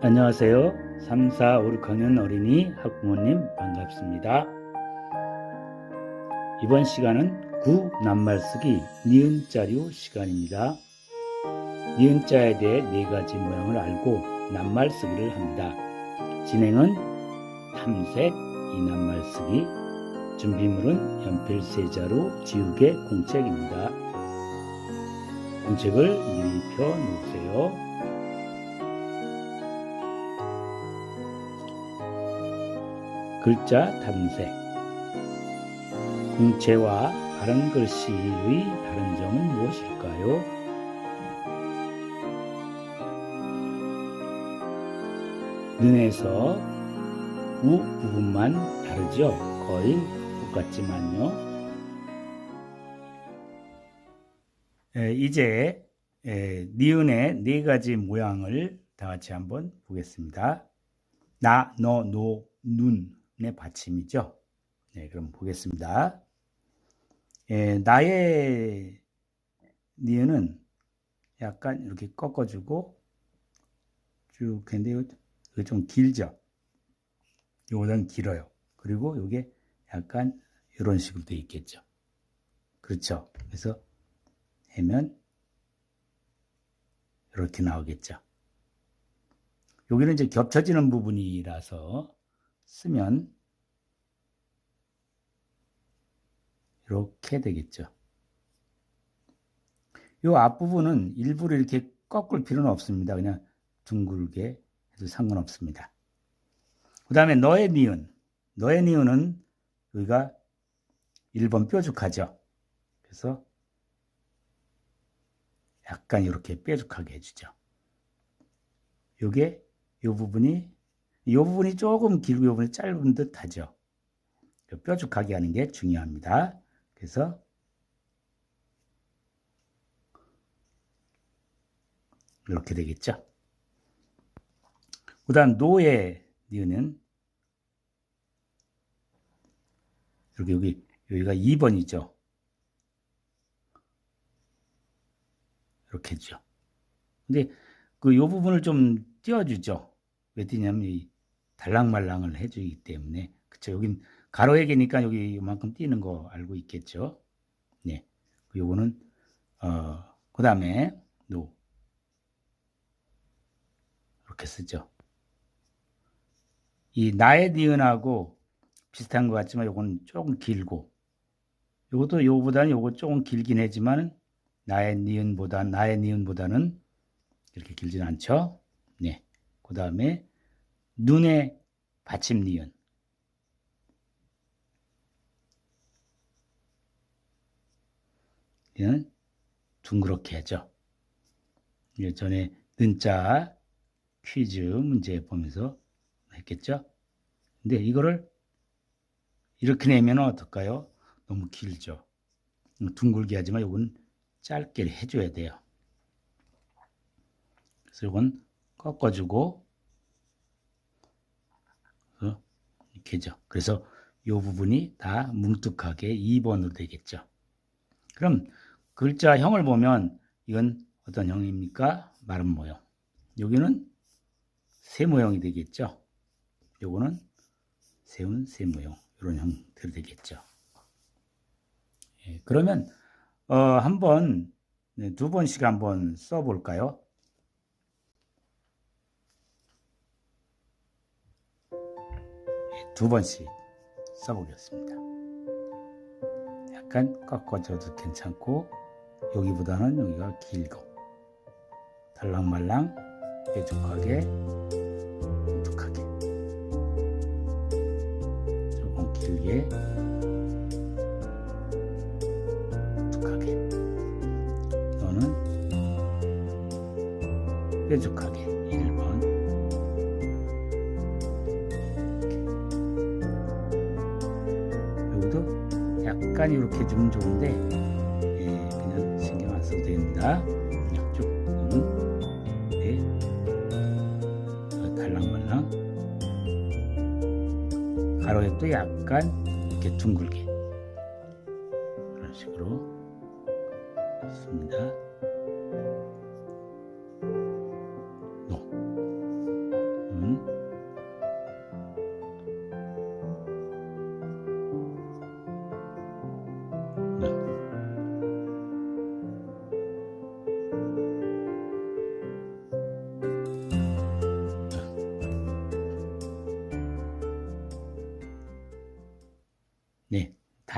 안녕하세요. 3, 4, 5, 6학년 어린이 학부모님 반갑습니다. 이번 시간은 구 낱말 쓰기 니은자료 시간입니다. 니은자에 대해 네 가지 모양을 알고 낱말 쓰기를 합니다. 진행은 탐색, 이 낱말 쓰기, 준비물은 연필 세자로 지우개 공책입니다. 공책을 미리 펴 놓으세요. 글자 탐색 공체와 바른 글씨의 다른 점은 무엇일까요? 눈에서 우 부분만 다르죠? 거의 똑같지만요. 에, 이제 에, 니은의 네 가지 모양을 다 같이 한번 보겠습니다. 나, 너, 노, 눈의 받침이죠. 네, 그럼 보겠습니다. 에, 나의 니은은 약간 이렇게 꺾어주고 쭉 했는데 이거 좀 길죠. 요거는 길어요. 그리고 이게 약간 이런 식으로 돼 있겠죠. 그렇죠. 그래서 하면 이렇게 나오겠죠. 여기는 이제 겹쳐지는 부분이라서 쓰면 이렇게 되겠죠. 이 앞부분은 일부러 이렇게 꺾을 필요는 없습니다. 그냥 둥글게 해도 상관없습니다. 그 다음에 너의 니은. 너의 니은은 여기가 1번 뾰족하죠. 그래서 약간 이렇게 뾰족하게 해주죠. 요게 요 부분이 요 부분이 조금 길고 요 부분이 짧은 듯 하죠. 뾰족하게 하는 게 중요합니다. 그래서 이렇게 되겠죠. 그 다음 노의 니은은 여기 여기 여기가 2번이죠. 이렇게 했죠. 근데 그 요 부분을 좀 띄워주죠. 왜 띄냐면 이 달랑말랑을 해주기 때문에 그쵸 여긴 가로액이니까 여기 이만큼 띄는 거 알고 있겠죠. 네, 요거는 어그 다음에 노 이렇게 쓰죠. 이 나의 니은하고 비슷한 것 같지만 요거는 조금 길고 요것도 요거보다는 요거 조금 길긴 하지만 나의 니은보다 나의 니은보다는 이렇게 길진 않죠. 네. 그 다음에 눈의 받침 니은. 얘는 둥그렇게 하죠. 예전에 는자 퀴즈 문제 보면서 했겠죠. 근데 이거를 이렇게 내면 어떨까요? 너무 길죠. 둥글게 하지만 이건 짧게 해줘야 돼요. 그래서 이건 꺾어주고 이렇게죠. 그래서 이 부분이 다 뭉툭하게 2번으로 되겠죠. 그럼 글자형을 보면 이건 어떤 형입니까? 마른 모형. 여기는 세 모형이 되겠죠. 요거는 세운 세 모형 이런 형태로 되겠죠. 예, 그러면 어, 한번 네, 두 번씩 한번 써볼까요? 두 번씩 써보겠습니다. 약간 꺾어줘도 괜찮고 여기보다는 여기가 길고 달랑말랑 뾰족하게 뭉툭하게 조금 길게 뭉툭하게 너는 뾰족하게 약간 이렇게 주면 좋은데 예, 그냥 신경 안 써도 됩니다. 쭉 너는 네, 달랑말랑. 가로액도 약간 이렇게 둥글게. 그런 식으로. 씁니다.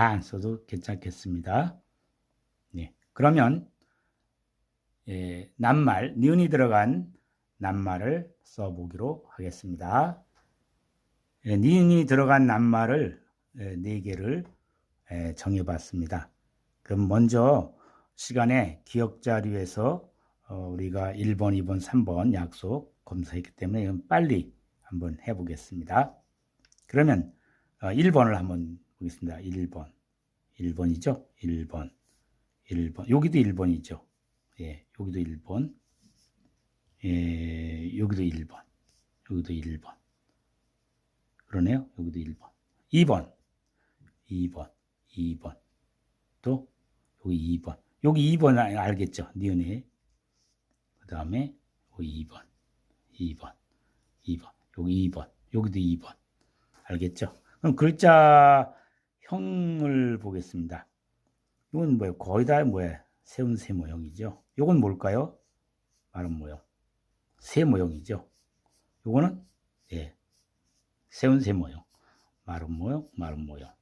다 안 써도 괜찮겠습니다. 네. 그러면 예, 낱말, 니은이 들어간 낱말을 써보기로 하겠습니다. 예, 니은이 들어간 낱말을 예, 네 개를 예, 정해봤습니다. 그럼 먼저 시간에 기억 자료에서 어, 우리가 1번, 2번, 3번 약속 검사했기 때문에 빨리 한번 해보겠습니다. 그러면 어, 1번을 한번 보겠습니다. 1번. 1번이죠? 1번. 1번. 여기도 1번이죠. 예, 여기도 1번. 예, 여기도 1번. 여기도 1번. 그러네요. 여기도 1번. 2번. 2번. 2번. 또 여기 2번. 여기 2번 알- 알겠죠? 니은에. 그 다음에 여기 2번. 2번. 2번. 여기 2번. 여기도 2번. 알겠죠? 그럼 글자 형을 보겠습니다. 이건 뭐예요? 거의 다 뭐예요? 세운 세 모형이죠. 이건 뭘까요? 마른 모형. 세 모형이죠. 요거는 예. 세운 세 모형. 마른 모형, 마른 모형.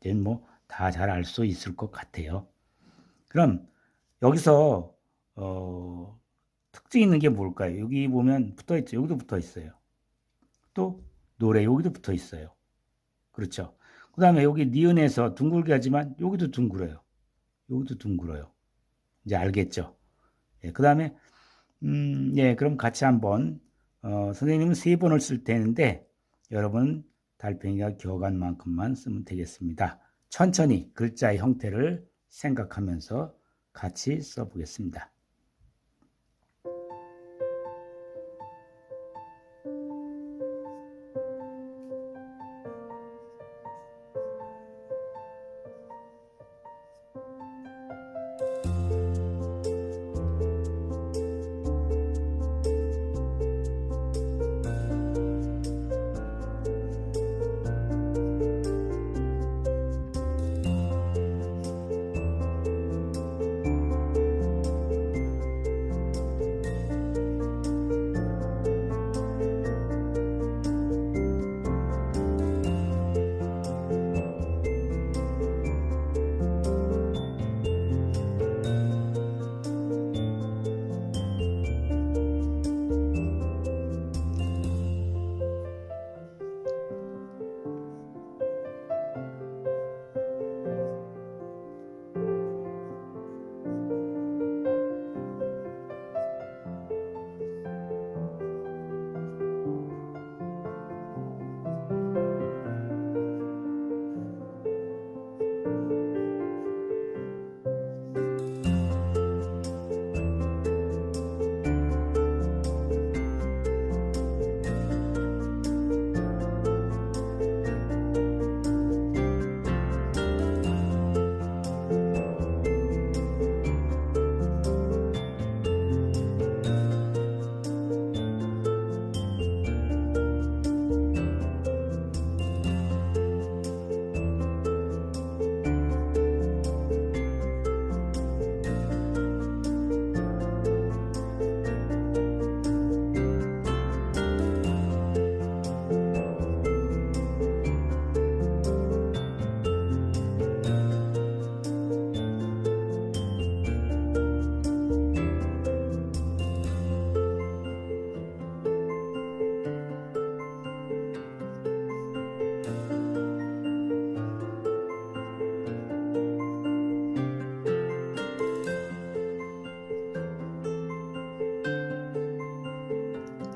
이제 뭐다 잘 알 수 있을 것 같아요. 그럼 여기서 어, 특징 있는 게 뭘까요? 여기 보면 붙어 있죠. 여기도 붙어 있어요. 또 노래 여기도 붙어 있어요. 그렇죠. 그 다음에 여기 니은에서 둥글게 하지만 여기도 둥글어요. 여기도 둥글어요. 이제 알겠죠? 예, 그 다음에, 음, 예, 그럼 같이 한번, 어, 선생님은 세 번을 쓸 테는데, 여러분 달팽이가 기억한 만큼만 쓰면 되겠습니다. 천천히 글자의 형태를 생각하면서 같이 써보겠습니다.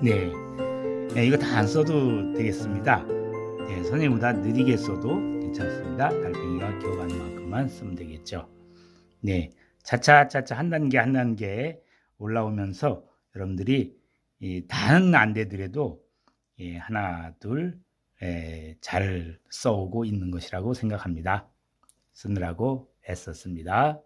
네. 네, 이거 다 안 써도 되겠습니다. 네, 선생님보다 느리게 써도 괜찮습니다. 달팽이가 기억하는 만큼만 쓰면 되겠죠. 네. 차차차차 한 단계 한 단계 올라오면서 여러분들이 이 다는 안 되더라도 예, 하나 둘잘 써오고 있는 것이라고 생각합니다. 쓰느라고 애썼습니다.